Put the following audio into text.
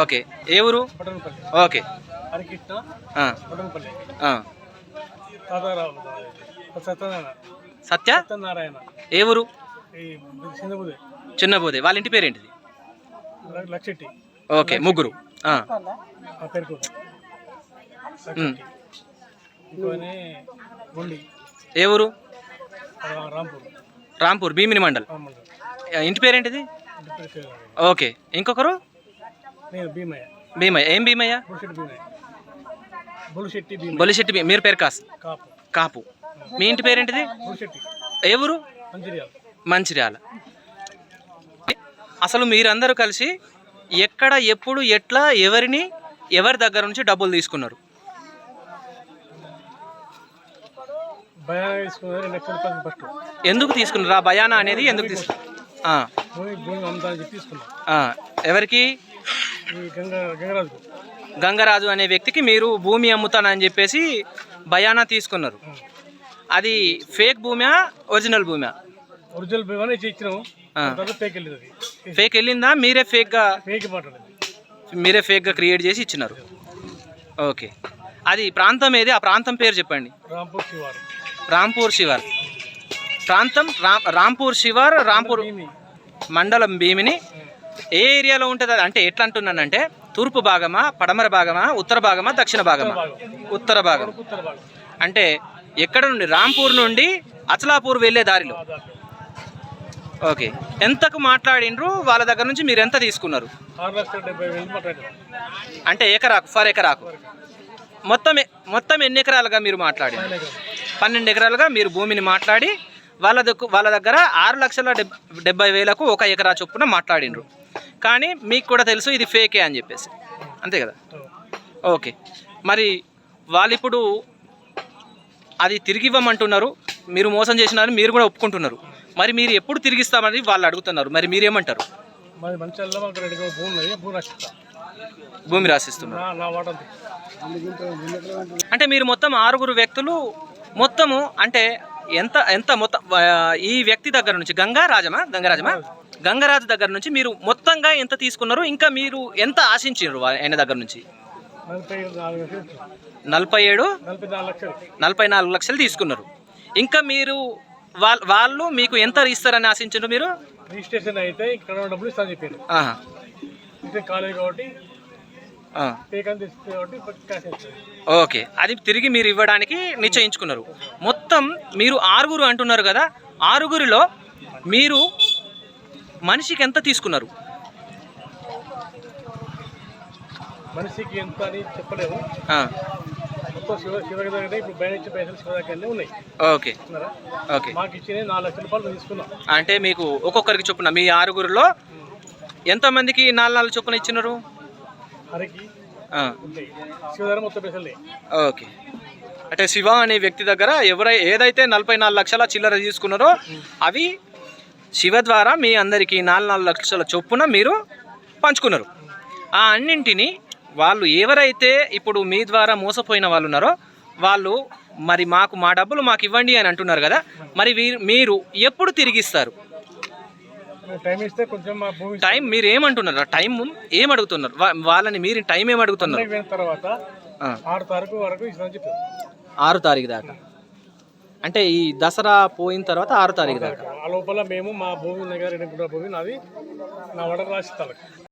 Okay. ఏ ఊరు? Okay. సత్య? ఏ ఊరు? చిన్నబోదే. వాళ్ళ ఇంటి పేరేంటిది? లక్షెట్టి. ఓకే ముగ్గురు. ఏ ఊరు? రాంపూర్. భీమిని మండల్. ఇంటి పేరేంటిది. ఓకే. ఇంకొకరు? నేను భీమయ్య. భీమయ్య. ఏం భీమయ్య? బుల్షెట్టి భీమయ్య. బుల్షెట్టి భీమయ్య. బొలిశెట్టి భీ- మీరు పేరు కాస్? కాపు. కాపు. మీ ఇంటి పేరేంటిది? బుల్షెట్టి ఏ ఊరు? మంచిర్యాల. మంచిర్యాల. అసలు మీరందరూ కలిసి ఎక్కడ ఎప్పుడు ఎట్లా ఎవరిని ఎవరి దగ్గర నుంచి డబ్బులు తీసుకున్నారు? భయాన తీసుకున్నారు రెండు లక్షల రూపాయలు ఫస్ట్. ఎందుకు తీసుకున్నారు? ఆ భయానా అనేది ఎందుకు తీసుకున్నారు? ఆ, భూమి భూమి అమ్ముతానని చెప్పి తీసుకున్నాం. ఆ, ఎవరికి? గంగరాజు అనే వ్యక్తికి మీరు భూమి అమ్ముతానని చెప్పేసి భయానా తీసుకున్నారు. అది ఫేక్ భూమా ఒరిజినల్ భూమా? ఒరిజినల్ భూమి వెళ్ళింది అది. ఫేక్ వెళ్ళిందా? మీరే ఫేక్గా? మాట్లాడింది మీరే ఫేక్గా క్రియేట్ చేసి ఇచ్చినారు. ఓకే. అది ప్రాంతం ఏది? ఆ ప్రాంతం పేరు చెప్పండి. రాంపూర్ శివారు. రాంపూర్ శివార్. ప్రాంతం రామ్ రాంపూర్ శివార్ రాంపూర్ భీమి. మండలం భీమిని ఏ ఏరియాలో ఉంటుంది అది? అంటే ఎట్లా అంటున్నానంటే తూర్పు భాగమా పడమర భాగమా ఉత్తర భాగమా దక్షిణ భాగమా? ఉత్తర భాగం. అంటే ఎక్కడ నుండి? రాంపూర్ నుండి అచలాపూర్ వెళ్ళే దారిలో. ఓకే. ఎంతకు మాట్లాడిండ్రు? వాళ్ళ దగ్గర నుంచి మీరు ఎంత తీసుకున్నారు? అంటే ఎకరాకు ఫర్ ఎకరాకు. మొత్తం మొత్తం ఎన్ని ఎకరాలుగా మీరు మాట్లాడారు పన్నెండు ఎకరాలుగా మీరు భూమిని మాట్లాడి వాళ్ళ దగ్గర వాళ్ళ దగ్గర ఆరు లక్షల డెబ్ డెబ్బై వేలకు ఒక ఎకరా చొప్పున మాట్లాడిండ్రు. కానీ మీకు కూడా తెలుసు ఇది ఫేకే అని చెప్పేసి. అంతే కదా? ఓకే. మరి వాళ్ళు ఇప్పుడు అది తిరిగి ఇవ్వమంటున్నారు మీరు మోసం చేసినారని మీరు కూడా ఒప్పుకుంటున్నారు. మరి మీరు ఎప్పుడు తిరిగిస్తామని వాళ్ళు అడుగుతున్నారు మరి మీరేమంటారు? భూమి రాసిస్తున్నారు. అంటే మీరు మొత్తం ఆరుగురు వ్యక్తులు మొత్తము అంటే ఎంత ఎంత మొత్తం ఈ వ్యక్తి దగ్గర నుంచి గంగారాజమా గంగరాజమా గంగరాజు దగ్గర నుంచి మీరు మొత్తంగా ఎంత తీసుకున్నారు? ఇంకా మీరు ఎంత ఆశించారు ఆయన దగ్గర నుంచి? నలభై ఏడు? నలభై నాలుగు లక్షలు తీసుకున్నారు. ఇంకా మీరు వాళ్ళ మీకు ఎంత ఇస్తారని ఆశించారు మీరు? రిజిస్ట్రేషన్ అయితే ఇక్కడ డబ్బులు ఇస్తాను చెప్పారు. కాలేజ్ కాబట్టి ఓకే. అది తిరిగి మీరు ఇవ్వడానికి నిశ్చయించుకున్నారు. మొత్తం మీరు ఆరుగురు అంటున్నారు కదా ఆరుగురిలో మీరు మనిషికి ఎంత తీసుకున్నారు? మనిషికి ఎంత అని చెప్పలేము. ఓకే? ఓకే. మాకు ఇచ్చిన నాలుగు లక్షల రూపాయలు తీసుకున్నాం. అంటే మీకు ఒక్కొక్కరికి చొప్పున మీ ఆరుగురిలో ఎంతమందికి నాలుగు నాలుగు చొప్పున ఇచ్చినారు? హరికి మొత్తం పైసలు. ఓకే. అంటే శివ అనే వ్యక్తి దగ్గర ఎవరై ఏదైతే నలభై నాలుగు లక్షల చిల్లర తీసుకున్నారో అవి శివ ద్వారా మీ అందరికీ నాలుగు నాలుగు లక్షల చొప్పున మీరు పంచుకున్నారు. ఆ అన్నింటిని వాళ్ళు ఎవరైతే ఇప్పుడు మీ ద్వారా మోసపోయిన వాళ్ళు ఉన్నారో వాళ్ళు మరి మాకు మా డబ్బులు మాకు ఇవ్వండి అని అంటున్నారు కదా మరి మీరు ఎప్పుడు తిరిగిస్తారు? టైం ఇస్తే కొంచెం మా భూమి టైం మీరు ఏమంటున్నారు? టైం ఏం అడుగుతున్నారు వాళ్ళని మీరు టైం ఏం అడుగుతున్నారు తర్వాత ఆరు తారీఖు వరకు ఇస్తామని చెప్పారు. ఆరు తారీఖు దాకా. అంటే ఈ దసరా పోయిన తర్వాత ఆరు తారీఖు దాకా. ఆ లోపల మేము మా భూమి గుంటల భూమి నాది నా వడ రాసి ఇస్తాను